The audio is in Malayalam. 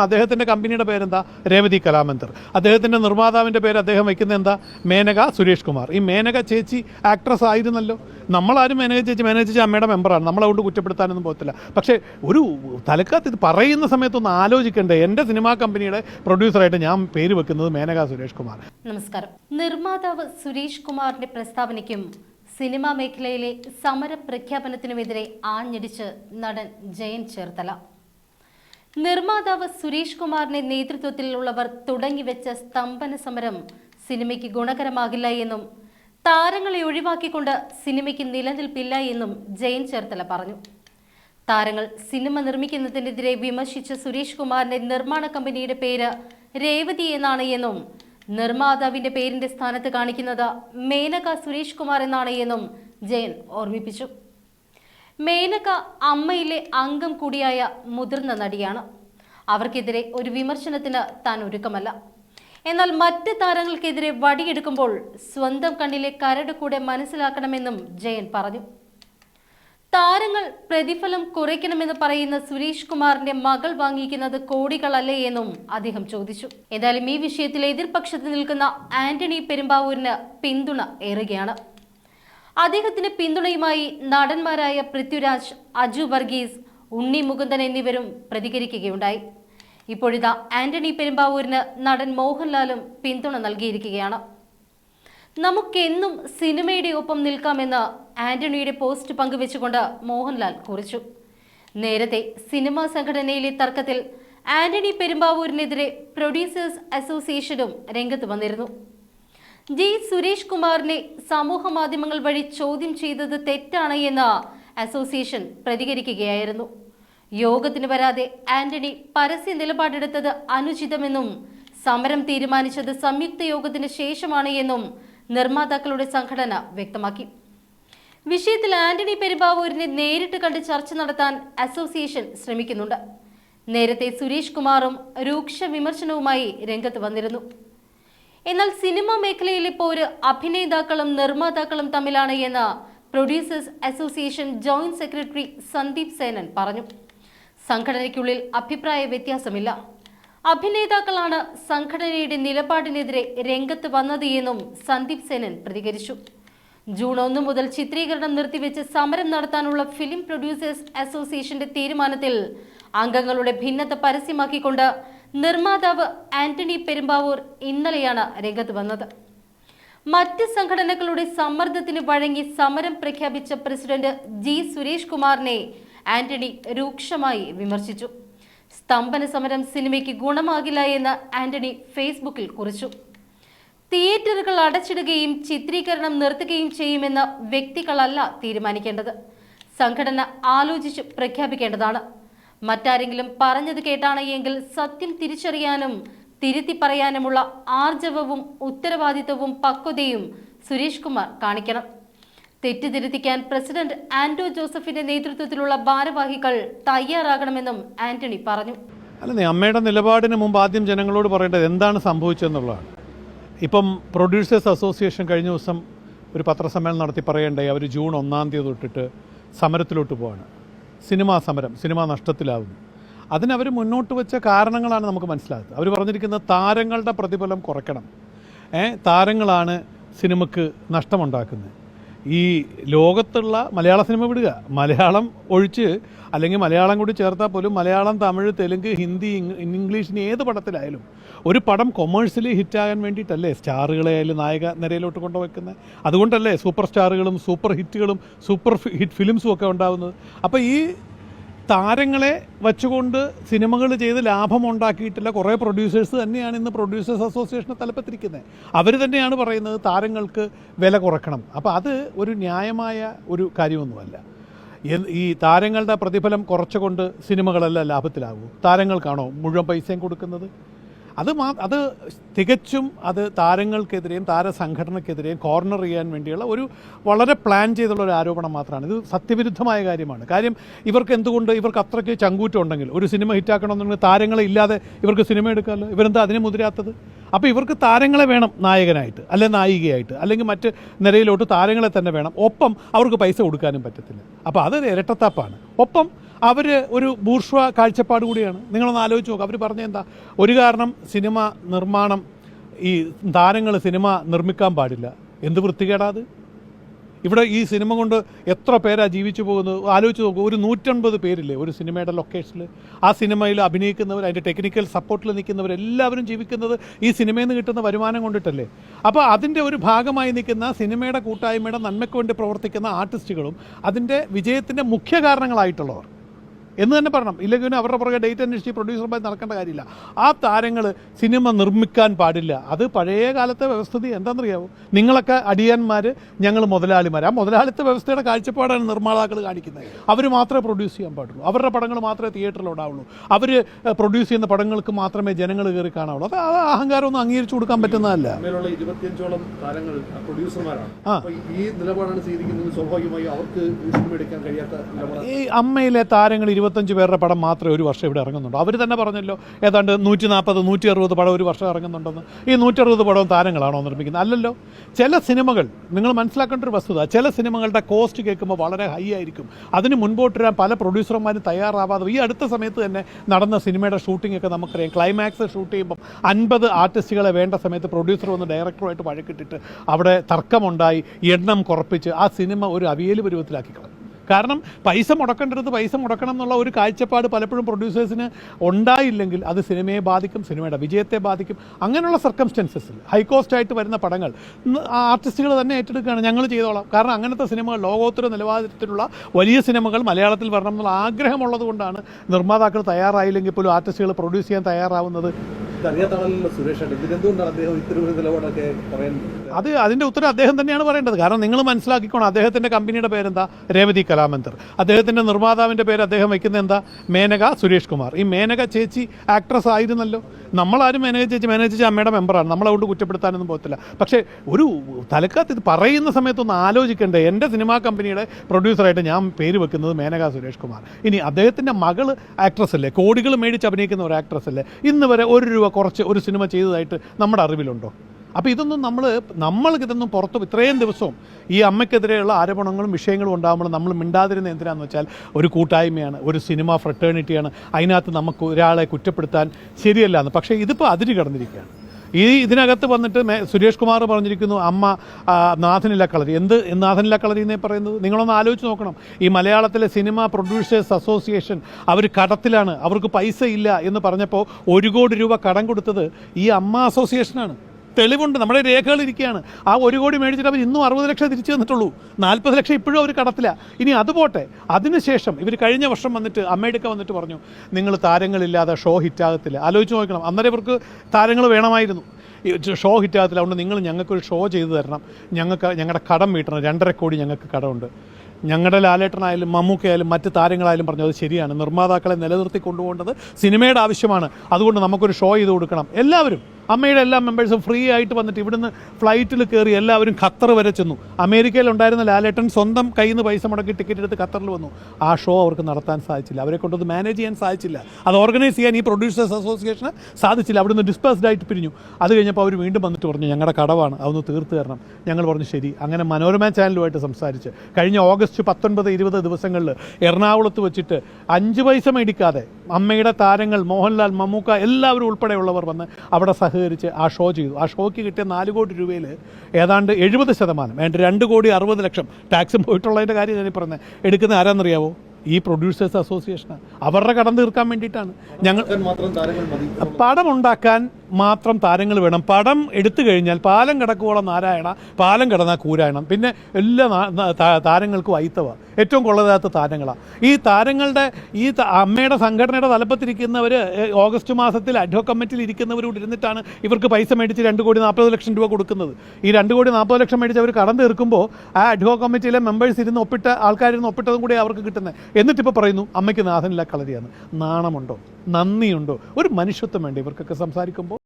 അദ്ദേഹത്തിന്റെ കമ്പനിയുടെ പേരെന്താ? രേവതി കലാമന്ദർ. അദ്ദേഹത്തിന്റെ നിർമ്മാതാവിന്റെ പേര് അദ്ദേഹം വയ്ക്കുന്നത് എന്താ? മേനക സുരേഷ് കുമാർ. ഈ മേനക ചേച്ചി ആക്ട്രസ് ആയിരുന്നല്ലോ. നമ്മളാരും മേനക ചേച്ചി മേനക ചേച്ചി അമ്മയുടെ മെമ്പറാണ് നമ്മളെ കൊണ്ട് കുറ്റപ്പെടുത്താനൊന്നും പോകത്തില്ല. പക്ഷേ ഒരു തലക്കത്ത് ഇത് പറയുന്ന സമയത്തൊന്ന് ആലോചിക്കണ്ടേ? എന്റെ സിനിമാ കമ്പനിയുടെ പ്രൊഡ്യൂസറായിട്ട് ഞാൻ പേര് വെക്കുന്നത് മേനക സുരേഷ് കുമാർ. നമസ്കാരം. നിർമ്മാതാവ് സുരേഷ് കുമാറിന്റെ പ്രസ്താവനയ്ക്കും സിനിമാ മേഖലയിലെ സമര പ്രഖ്യാപനത്തിനുമെതിരെ ആഞ്ഞടിച്ച് നടൻ ജയൻ ചേർത്തല. നിർമ്മാതാവ് സുരേഷ് കുമാറിന്റെ നേതൃത്വത്തിലുള്ളവർ തുടങ്ങിവെച്ച സ്തംഭന സമരം സിനിമയ്ക്ക് ഗുണകരമാകില്ല എന്നും താരങ്ങളെ ഒഴിവാക്കിക്കൊണ്ട് സിനിമയ്ക്ക് നിലനിൽപ്പില്ല എന്നും ജയൻ ചേർത്തല പറഞ്ഞു. താരങ്ങൾ സിനിമ നിർമ്മിക്കുന്നതിനെതിരെ വിമർശിച്ച സുരേഷ് കുമാറിന്റെ നിർമ്മാണ കമ്പനിയുടെ പേര് രേവതി എന്നാണ് എന്നും നിർമ്മാതാവിന്റെ പേരിന്റെ സ്ഥാനത്ത് കാണിക്കുന്നത് മേനക സുരേഷ് കുമാർ എന്നാണ് എന്നും ജയൻ ഓർമ്മിപ്പിച്ചു. മേനക അമ്മയിലെ അംഗം കൂടിയായ മുതിർന്ന നടിയാണ്. അവർക്കെതിരെ ഒരു വിമർശനത്തിന് താൻ ഒരുക്കമല്ല. എന്നാൽ മറ്റ് താരങ്ങൾക്കെതിരെ വടിയെടുക്കുമ്പോൾ സ്വന്തം കണ്ണിലെ കരട് കൂടെ മനസ്സിലാക്കണമെന്നും ജയൻ പറഞ്ഞു. താരങ്ങൾ പ്രതിഫലം കുറയ്ക്കണമെന്ന് പറയുന്ന സുരേഷ് കുമാറിന്റെ മകൾ വാങ്ങിക്കുന്നത് കോടികളല്ലേ എന്നും അദ്ദേഹം ചോദിച്ചു. എന്തായാലും ഈ വിഷയത്തിൽ എതിർപക്ഷത്ത് നിൽക്കുന്ന ആന്റണി പെരുമ്പാവൂരിന് പിന്തുണ ഏറുകയാണ്. അദ്ദേഹത്തിന് പിന്തുണയുമായി നടന്മാരായ പൃഥ്വിരാജ് അജു വർഗീസ് ഉണ്ണി മുകുന്ദൻ എന്നിവരും പ്രതികരിക്കുകയുണ്ടായി. ഇപ്പോഴിതാ ആന്റണി പെരുമ്പാവൂരിന് നടൻ മോഹൻലാലും പിന്തുണ നൽകിയിരിക്കുകയാണ്. നമുക്കെന്നും സിനിമയുടെ ഒപ്പം നിൽക്കാമെന്ന് ആന്റണിയുടെ പോസ്റ്റ് പങ്കുവെച്ചുകൊണ്ട് മോഹൻലാൽ കുറിച്ചു. നേരത്തെ സിനിമാ സംഘടനയിലെ തർക്കത്തിൽ ആന്റണി പെരുമ്പാവൂരിനെതിരെ പ്രൊഡ്യൂസേഴ്സ് അസോസിയേഷനും രംഗത്ത് വന്നിരുന്നു. ജി സുരേഷ് കുമാറിനെ സമൂഹ മാധ്യമങ്ങൾ വഴി ചോദ്യം ചെയ്തത് തെറ്റാണ് എന്ന് അസോസിയേഷൻ പ്രതികരിക്കുകയായിരുന്നു. യോഗത്തിന് വരാതെ ആന്റണി പരസ്യ നിലപാടെടുത്തത് അനുചിതമെന്നും സമരം തീരുമാനിച്ചത് സംയുക്ത യോഗത്തിന് ശേഷമാണ് എന്നും നിർമ്മാതാക്കളുടെ സംഘടന വ്യക്തമാക്കി. വിഷയത്തിൽ ആന്റണി പെരുമ്പാവൂരിനെ നേരിട്ട് കണ്ട് ചർച്ച നടത്താൻ അസോസിയേഷൻ ശ്രമിക്കുന്നുണ്ട്. നേരത്തെ സുരേഷ് കുമാറും രൂക്ഷ വിമർശനവുമായി രംഗത്ത് വന്നിരുന്നു. എന്നാൽ സിനിമ മേഖലയിൽ ഇപ്പോൾ ഒരു അഭിനേതാക്കളും നിർമ്മാതാക്കളും തമ്മിലാണ് എന്ന് producers association joint secretary Sandeep Senan പറഞ്ഞു. സംഘടനയ്ക്കുള്ളിൽ അഭിപ്രായ വ്യത്യാസമില്ല. അഭിനേതാക്കളാണ് സംഘടനയുടെ നിലപാടിനെതിരെ രംഗത്ത് വന്നത് എന്നും സന്ദീപ് സേനൻ പ്രതികരിച്ചു. ജൂൺ ഒന്ന് മുതൽ ചിത്രീകരണം നിർത്തിവെച്ച് സമരം നടത്താനുള്ള ഫിലിം പ്രൊഡ്യൂസേഴ്സ് അസോസിയേഷന്റെ തീരുമാനത്തിൽ അംഗങ്ങളുടെ ഭിന്നത പരസ്യമാക്കിക്കൊണ്ട് നിർമ്മാതാവ് ആന്റണി പെരുമ്പാവൂർ ഇന്നലെയാണ് രംഗത്ത് വന്നത്. മറ്റ് സംഘടനകളുടെ സമ്മർദ്ദത്തിന് വഴങ്ങി സമരം പ്രഖ്യാപിച്ച പ്രസിഡന്റ് ജി സുരേഷ് കുമാറിനെ ആന്റണി രൂക്ഷമായി വിമർശിച്ചു. സ്തംഭന സമരം സിനിമയ്ക്ക് ഗുണമാകില്ല എന്ന് ആന്റണി ഫേസ്ബുക്കിൽ കുറിച്ചു. തിയേറ്ററുകൾ അടച്ചിടുകയും ചിത്രീകരണം നിർത്തുകയും ചെയ്യുമെന്ന് വ്യക്തികളല്ല തീരുമാനിക്കേണ്ടത്. സംഘടന ആലോചിച്ച് പ്രഖ്യാപിക്കേണ്ടതാണ്. മറ്റാരെങ്കിലും പറഞ്ഞത് കേട്ടാണ് എങ്കിൽ സത്യം തിരിച്ചറിയാനും തിരുത്തി പറയാനുമുള്ള ആർജവവും ഉത്തരവാദിത്വവും പക്വതയും സുരേഷ് കുമാർ കാണിക്കണം. തെറ്റ് തിരുത്തിക്കാൻ പ്രസിഡന്റ് ആന്റോ ജോസഫിന്റെ നേതൃത്വത്തിലുള്ള ഭാരവാഹികൾ തയ്യാറാകണമെന്നും ആന്റണി പറഞ്ഞു. അല്ല അമ്മയുടെ നിലപാടിന് മുമ്പ് ആദ്യം ജനങ്ങളോട് പറയേണ്ടത് എന്താണ് സംഭവിച്ചതെന്നുള്ളതാണ്. ഇപ്പം പ്രൊഡ്യൂസേഴ്സ് അസോസിയേഷൻ കഴിഞ്ഞ ദിവസം ഒരു പത്രസമ്മേളനം നടത്തി പറയേണ്ടേ അവർ ജൂൺ ഒന്നാം തീയതി തൊട്ടിട്ട് സമരത്തിലോട്ട് പോവാണ്. സിനിമാ സമരം സിനിമ നഷ്ടത്തിലാവുന്നു. അതിനവർ മുന്നോട്ട് വെച്ച കാരണങ്ങളാണ് നമുക്ക് മനസ്സിലാകുന്നത്. അവർ പറഞ്ഞിരിക്കുന്നത് താരങ്ങളുടെ പ്രതിഫലം കുറയ്ക്കണം. ഏ താരങ്ങളാണ് സിനിമക്ക് നഷ്ടമുണ്ടാക്കുന്നത്. ഈ ലോകത്തുള്ള മലയാള സിനിമ വിടുക. മലയാളം ഒഴിച്ച് അല്ലെങ്കിൽ മലയാളം കൂടി ചേർത്താൽ പോലും മലയാളം തമിഴ് തെലുങ്ക് ഹിന്ദി ഇംഗ്ലീഷിന് ഇംഗ്ലീഷ് ഏത് പടത്തിലായാലും ഒരു പടം കൊമേഴ്സ്യലി ഹിറ്റാകാൻ വേണ്ടിയിട്ടല്ലേ സ്റ്റാറുകളെ ആയാലും നായക നിരയിലോട്ട് കൊണ്ടുവയ്ക്കുന്നത് അതുകൊണ്ടല്ലേ സൂപ്പർ സ്റ്റാറുകളും സൂപ്പർ ഹിറ്റുകളും സൂപ്പർ ഹിറ്റ് ഫിലിംസും ഒക്കെ ഉണ്ടാകുന്നത് അപ്പോൾ ഈ താരങ്ങളെ വച്ചുകൊണ്ട് സിനിമകൾ ചെയ്ത് ലാഭം ഉണ്ടാക്കിയിട്ടില്ല. കുറേ പ്രൊഡ്യൂസേഴ്സ് തന്നെയാണ് ഇന്ന് പ്രൊഡ്യൂസേഴ്സ് അസോസിയേഷനെ തലപ്പത്തിരിക്കുന്നത്. അവർ തന്നെയാണ് പറയുന്നത് താരങ്ങൾക്ക് വില കുറക്കണം. അപ്പോൾ അത് ഒരു ന്യായമായ ഒരു കാര്യമൊന്നുമല്ല. ഈ താരങ്ങളുടെ പ്രതിഫലം കുറച്ചുകൊണ്ട് സിനിമകളെല്ലാം ലാഭത്തിലാകും. താരങ്ങൾക്കാണോ മുഴുവൻ പൈസയും കൊടുക്കുന്നത്? അത് മാ അത് തികച്ചും അത് താരങ്ങൾക്കെതിരെയും താരസംഘടനക്കെതിരെയും കോർണർ ചെയ്യാൻ വേണ്ടിയുള്ള ഒരു വളരെ പ്ലാൻ ചെയ്തുള്ള ഒരു ആരോപണം മാത്രമാണ്. ഇത് സത്യവിരുദ്ധമായ കാര്യമാണ്. കാര്യം ഇവർക്ക് എന്തുകൊണ്ട് ഇവർക്ക് അത്രയ്ക്ക് ചങ്കൂറ്റം ഉണ്ടെങ്കിൽ ഒരു സിനിമ ഹിറ്റാക്കണമെന്നുണ്ടെങ്കിൽ താരങ്ങളെ ഇല്ലാതെ ഇവർക്ക് സിനിമ എടുക്കാമല്ലോ? ഇവരെന്താ അതിനെ മുതിരാത്തത്? അപ്പോൾ ഇവർക്ക് താരങ്ങളെ വേണം നായകനായിട്ട് അല്ലെ നായികയായിട്ട് അല്ലെങ്കിൽ മറ്റ് നിരയിലോട്ട് താരങ്ങളെ തന്നെ വേണം. ഒപ്പം അവർക്ക് പൈസ കൊടുക്കാനും പറ്റത്തില്ല. അപ്പോൾ അത് ഇരട്ടത്താപ്പാണ്. ഒപ്പം അവർ ഒരു ബൂർഷ്വ കാഴ്ചപ്പാട് കൂടിയാണ്. നിങ്ങളൊന്ന് ആലോചിച്ച് നോക്കുക അവർ പറഞ്ഞ എന്താ? ഒരു കാരണം സിനിമ നിർമ്മാണം ഈ താരങ്ങൾ സിനിമ നിർമ്മിക്കാൻ പാടില്ല. എന്ത് വൃത്തികേടാത് ഇവിടെ ഈ സിനിമ കൊണ്ട് എത്ര പേരാ ജീവിച്ചു പോകുന്നത്? ആലോചിച്ച് നോക്കൂ. ഒരു നൂറ്റൻപത് പേരില്ലേ ഒരു സിനിമയുടെ ലൊക്കേഷനിൽ ആ സിനിമയിൽ അഭിനയിക്കുന്നവർ അതിന്റെ ടെക്നിക്കൽ സപ്പോർട്ടിൽ നിൽക്കുന്നവർ എല്ലാവരും ജീവിക്കുന്നത് ഈ സിനിമയിൽ നിന്ന് കിട്ടുന്ന വരുമാനം കൊണ്ടിട്ടല്ലേ? അപ്പോൾ അതിന്റെ ഒരു ഭാഗമായി നിൽക്കുന്ന സിനിമയുടെ കൂട്ടായ്മയുടെ നന്മയ്ക്ക് വേണ്ടി പ്രവർത്തിക്കുന്ന ആർട്ടിസ്റ്റുകളും അതിന്റെ വിജയത്തിന്റെ മുഖ്യ കാരണങ്ങളായിട്ടുള്ളവർ. എന്ന് തന്നെ പറയണം. ഇല്ലെങ്കിൽ പിന്നെ അവരുടെ പുറകെ ഡേറ്റ് അന്വേഷിച്ച് പ്രൊഡ്യൂസർമാർ നടക്കേണ്ട കാര്യമില്ല. ആ താരങ്ങൾ സിനിമ നിർമ്മിക്കാൻ പാടില്ല. അത് പഴയ കാലത്തെ വ്യവസ്ഥിതി എന്താണെന്നറിയാവോ? നിങ്ങളൊക്കെ അടിയന്മാർ ഞങ്ങൾ മുതലാളിമാർ ആ മുതലാളിത്ത വ്യവസ്ഥയുടെ കാഴ്ചപ്പാടാണ് നിർമ്മാതാക്കൾ കാണിക്കുന്നത്. അവർ മാത്രമേ പ്രൊഡ്യൂസ് ചെയ്യാൻ പാടുള്ളൂ. അവരുടെ പടങ്ങൾ മാത്രമേ തിയേറ്ററിൽ ഉണ്ടാവുള്ളൂ അവർ പ്രൊഡ്യൂസ് ചെയ്യുന്ന പടങ്ങൾക്ക് മാത്രമേ ജനങ്ങൾ കയറി കാണാവുള്ളൂ. അത് ആ അഹങ്കാരമൊന്നും അംഗീകരിച്ചു കൊടുക്കാൻ പറ്റുന്നതല്ല. ഇരുപത്തിയഞ്ചോളം താരങ്ങൾ പ്രൊഡ്യൂസർമാരാണ്. ഈ നിലപാടാണ് സ്വീകരിക്കുന്നത്. സ്വാഭാവികമായി അവർക്ക് ഈ അമ്മയിലെ താരങ്ങൾ ഇരുപത്തഞ്ച് പേരുടെ പടം മാത്രമേ ഒരു വർഷം ഇവിടെ ഇറങ്ങുന്നുള്ളൂ. അവർ തന്നെ പറഞ്ഞല്ലോ ഏതാണ്ട് നൂറ്റി നാൽപ്പത് നൂറ്റി അറുപത് പടം ഒരു വർഷം ഇറങ്ങുന്നുണ്ടെന്ന്. ഈ നൂറ്റി അറുപത് പടവും താരങ്ങളാണോ നിർമ്മിക്കുന്നത്? അല്ലല്ലോ. ചില സിനിമകൾ നിങ്ങൾ മനസ്സിലാക്കേണ്ട ഒരു വസ്തുത ചില സിനിമകളുടെ കോസ്റ്റ് കേൾക്കുമ്പോൾ വളരെ ഹൈ ആയിരിക്കും. അതിന് മുൻപോട്ട് വരാൻ പല പ്രൊഡ്യൂസർമാരും തയ്യാറാവാതെ ഈ അടുത്ത സമയത്ത് തന്നെ നടന്ന സിനിമയുടെ ഷൂട്ടിംഗ് ഒക്കെ നമുക്കറിയാം. ക്ലൈമാക്സ് ഷൂട്ട് ചെയ്യുമ്പോൾ അൻപത് ആർട്ടിസ്റ്റുകളെ വേണ്ട സമയത്ത് പ്രൊഡ്യൂസർ വന്ന് ഡയറക്ടറുമായിട്ട് വഴക്കിട്ടിട്ട് അവിടെ തർക്കമുണ്ടായി എണ്ണം കുറപ്പിച്ച് ആ സിനിമ ഒരു അവിയൽ പരുവത്തിലാക്കി കളഞ്ഞു. കാരണം പൈസ മുടക്കേണ്ടത് പൈസ മുടക്കണം എന്നുള്ള ഒരു കാഴ്ചപ്പാട് പലപ്പോഴും പ്രൊഡ്യൂസേഴ്സിന് ഉണ്ടായില്ലെങ്കിൽ അത് സിനിമയെ ബാധിക്കും സിനിമയുടെ വിജയത്തെ ബാധിക്കും. അങ്ങനെയുള്ള സർക്കംസ്റ്റൻസസിൽ ഹൈ കോസ്റ്റ് ആയിട്ട് വരുന്ന പടങ്ങൾ ആർട്ടിസ്റ്റുകൾ തന്നെ ഏറ്റെടുക്കുകയാണ്. ഞങ്ങൾ ചെയ്തോളാം. കാരണം അങ്ങനത്തെ സിനിമകൾ ലോകോത്തര നിലവാരത്തിലുള്ള വലിയ സിനിമകൾ മലയാളത്തിൽ വരണം എന്നുള്ള ആഗ്രഹമുള്ളത് കൊണ്ടാണ് നിർമ്മാതാക്കൾ തയ്യാറായില്ലെങ്കിൽ പോലും ആർട്ടിസ്റ്റുകൾ പ്രൊഡ്യൂസ് ചെയ്യാൻ തയ്യാറാവുന്നത് അത് അതിന്റെ ഉത്തരം അദ്ദേഹം തന്നെയാണ് പറയേണ്ടത്. കാരണം നിങ്ങൾ മനസ്സിലാക്കിക്കോണം അദ്ദേഹത്തിന്റെ കമ്പനിയുടെ പേരെന്താ? രേവതി കലാമന്ദർ. അദ്ദേഹത്തിന്റെ നിർമ്മാതാവിന്റെ പേര് അദ്ദേഹം വയ്ക്കുന്ന എന്താ? മേനക സുരേഷ് കുമാർ. ഈ മേനക ചേച്ചി ആക്ട്രസ് ആയിരുന്നല്ലോ. നമ്മളാരും മേനക ചേച്ചി മേനക ചേച്ചി അമ്മയുടെ മെമ്പറാണ് നമ്മളതുകൊണ്ട് കുറ്റപ്പെടുത്താനൊന്നും പോകത്തില്ല. പക്ഷേ ഒരു തലക്കകത്ത് ഇത് പറയുന്ന സമയത്തൊന്ന് ആലോചിക്കണ്ടേ. എന്റെ സിനിമാ കമ്പനിയുടെ പ്രൊഡ്യൂസറായിട്ട് ഞാൻ പേര് വെക്കുന്നത് മേനക സുരേഷ് കുമാർ. ഇനി അദ്ദേഹത്തിന്റെ മകൾ ആക്ട്രസ് അല്ലേ? കോടികൾ മേടിച്ച് അഭിനയിക്കുന്ന ഒരു ആക്ട്രസ് അല്ലേ? ഇന്ന് വരെ ഒരു രൂപ കുറച്ച് ഒരു സിനിമ ചെയ്തതായിട്ട് നമ്മുടെ അറിവിലുണ്ടോ? അപ്പോൾ ഇതൊന്നും നമ്മൾ നമ്മൾക്ക് ഇതൊന്നും പുറത്ത് ഇത്രയും ദിവസവും ഈ അമ്മയ്ക്കെതിരെയുള്ള ആരോപണങ്ങളും വിഷയങ്ങളും ഉണ്ടാകുമ്പോൾ നമ്മൾ മിണ്ടാതിരുന്ന എന്തിനാന്ന് വെച്ചാൽ ഒരു കൂട്ടായ്മയാണ് ഒരു സിനിമ ഫ്രട്ടേണിറ്റിയാണ് അതിനകത്ത് നമുക്ക് ഒരാളെ കുറ്റപ്പെടുത്താൻ ശരിയല്ല എന്ന്. പക്ഷേ ഇതിപ്പോൾ അതിര് കടന്നിരിക്കുകയാണ്. ഈ ഇതിനകത്ത് വന്നിട്ട് സുരേഷ് കുമാർ പറഞ്ഞിരിക്കുന്നു അമ്മ നാഥനില കളരി. എന്ത് നാഥനില കളരി എന്നേ പറയുന്നത്? നിങ്ങളൊന്ന് ആലോചിച്ച് നോക്കണം. ഈ മലയാളത്തിലെ സിനിമ പ്രൊഡ്യൂസേഴ്സ് അസോസിയേഷൻ അവർ കടത്തിലാണ്. അവർക്ക് പൈസ ഇല്ല എന്ന് പറഞ്ഞപ്പോൾ ഒരു കോടി രൂപ കടം കൊടുത്തത് ഈ അമ്മ അസോസിയേഷനാണ്. തെളിവുണ്ട്. നമ്മുടെ രേഖകൾ ഇരിക്കുകയാണ്. ആ ഒരു കോടി മേടിച്ചിട്ട് അവർ ഇന്നും അറുപത് ലക്ഷം തിരിച്ചു തന്നിട്ടുള്ളൂ. നാൽപ്പത് ലക്ഷം ഇപ്പോഴും അവർ കടത്തില്ല. ഇനി അതുപോട്ടെ അതിനുശേഷം ഇവർ കഴിഞ്ഞ വർഷം വന്നിട്ട് അമ്മയെടുക്ക വന്നിട്ട് പറഞ്ഞു നിങ്ങൾ താരങ്ങളില്ലാതെ ഷോ ഹിറ്റാകത്തില്ല. ആലോചിച്ച് നോക്കണം. അന്നേരം ഇവർക്ക് താരങ്ങൾ വേണമായിരുന്നു. ഷോ ഹിറ്റാകത്തില്ല. അതുകൊണ്ട് നിങ്ങൾ ഞങ്ങൾക്കൊരു ഷോ ചെയ്തു തരണം. ഞങ്ങൾക്ക് ഞങ്ങളുടെ കടം വീട്ടണം. രണ്ടര കോടി ഞങ്ങൾക്ക് കടമുണ്ട്. ഞങ്ങളുടെ ലാലേട്ടനായാലും മമ്മൂക്കയായാലും മറ്റ് താരങ്ങളായാലും പറഞ്ഞു അത് ശരിയാണ്. നിർമ്മാതാക്കളെ നിലനിർത്തി കൊണ്ടുപോകേണ്ടത് സിനിമയുടെ ആവശ്യമാണ്. അതുകൊണ്ട് നമുക്കൊരു ഷോ ചെയ്ത് കൊടുക്കണം. എല്ലാവരും അമ്മയുടെ എല്ലാ മെമ്പേഴ്സും ഫ്രീ ആയിട്ട് വന്നിട്ട് ഇവിടുന്ന് ഫ്ലൈറ്റിൽ കയറി എല്ലാവരും ഖത്തർ വരെ ചെന്നു. അമേരിക്കയിലുണ്ടായിരുന്ന ലാലേട്ടൻ സ്വന്തം കയ്യിൽ നിന്ന് പൈസ മുടക്കി ടിക്കറ്റ് എടുത്ത് ഖത്തറിൽ വന്നു. ആ ഷോ അവർക്ക് നടത്താൻ സാധിച്ചില്ല. അവരെ കൊണ്ടത് മാനേജ് ചെയ്യാൻ സാധിച്ചില്ല. അത് ഓർഗനൈസ് ചെയ്യാൻ ഈ പ്രൊഡ്യൂസേഴ്സ് അസോസിയേഷന് സാധിച്ചില്ല. അവിടുന്ന് ഡിസ്പേസ്ഡ് ആയിട്ട് പിരിഞ്ഞു. അത് കഴിഞ്ഞപ്പോൾ അവർ വീണ്ടും വന്നിട്ട് പറഞ്ഞു ഞങ്ങളുടെ കടവാണ്. അതൊന്ന് തീർത്ത് തരണം. ഞങ്ങൾ പറഞ്ഞു ശരി. അങ്ങനെ മനോരമ ചാനലുമായിട്ട് സംസാരിച്ച് കഴിഞ്ഞ ഓഗസ്റ്റ് പത്തൊൻപത് ഇരുപത് ദിവസങ്ങളിൽ എറണാകുളത്ത് വെച്ചിട്ട് അഞ്ച് പൈസ മേടിക്കാതെ അമ്മയുടെ താരങ്ങൾ മോഹൻലാൽ മമ്മൂക്ക എല്ലാവരും ഉൾപ്പെടെയുള്ളവർ വന്ന് അവിടെ സഹകരിച്ച് ആ ഷോ ചെയ്തു. ആ ഷോയ്ക്ക് കിട്ടിയ നാല് കോടി രൂപയിൽ ഏതാണ്ട് എഴുപത് ശതമാനം ഏതാണ്ട് രണ്ട് കോടി അറുപത് ലക്ഷം ടാക്സും പോയിട്ടുള്ളതിന്റെ കാര്യം ഞാൻ പറഞ്ഞത് എടുക്കുന്ന ആരാന്നറിയാവോ? ഈ പ്രൊഡ്യൂസേഴ്സ് അസോസിയേഷനാണ് അവരുടെ കടം തീർക്കാൻ വേണ്ടിയിട്ടാണ്. ഞങ്ങൾ ഉണ്ടാക്കാൻ മാത്രം താരങ്ങൾ വേണം. പടം എടുത്തു കഴിഞ്ഞാൽ പാലം കിടക്കുവോളം നാരായണ പാലം കിടന്ന കൂരായണം. പിന്നെ എല്ലാ താരങ്ങൾക്കും ഐത്തവ ഏറ്റവും കൊള്ളതാത്ത താരങ്ങളാണ് ഈ താരങ്ങളുടെ ഈ അമ്മയുടെ സംഘടനയുടെ തലപ്പത്തിരിക്കുന്നവർ ഓഗസ്റ്റ് മാസത്തിൽ അഡ്വോ കമ്മിറ്റിയിൽ ഇരിക്കുന്നവരോട് ഇരുന്നിട്ടാണ് ഇവർക്ക് പൈസ മേടിച്ച് രണ്ട് കോടി നാൽപ്പത് ലക്ഷം രൂപ കൊടുക്കുന്നത്. ഈ രണ്ട് കോടി നാൽപ്പത് ലക്ഷം മേടിച്ച് അവർ കടം തീർക്കുമ്പോൾ ആ അഡ്വോ കമ്മിറ്റിയിലെ മെമ്പേഴ്സ് ഇരുന്ന് ഒപ്പിട്ട ആൾക്കാരിന്ന് ഒപ്പിട്ടതും കൂടി അവർക്ക് കിട്ടുന്നത് എന്നിട്ടിപ്പോൾ പറയുന്നു അമ്മയ്ക്ക് നാഥനില്ല കളരിയാണ് നാണമുണ്ടോ? നന്ദിയുണ്ടോ? ഒരു മനുഷ്യത്വം വേണ്ട ഇവർക്കൊക്കെ സംസാരിക്കുമ്പോൾ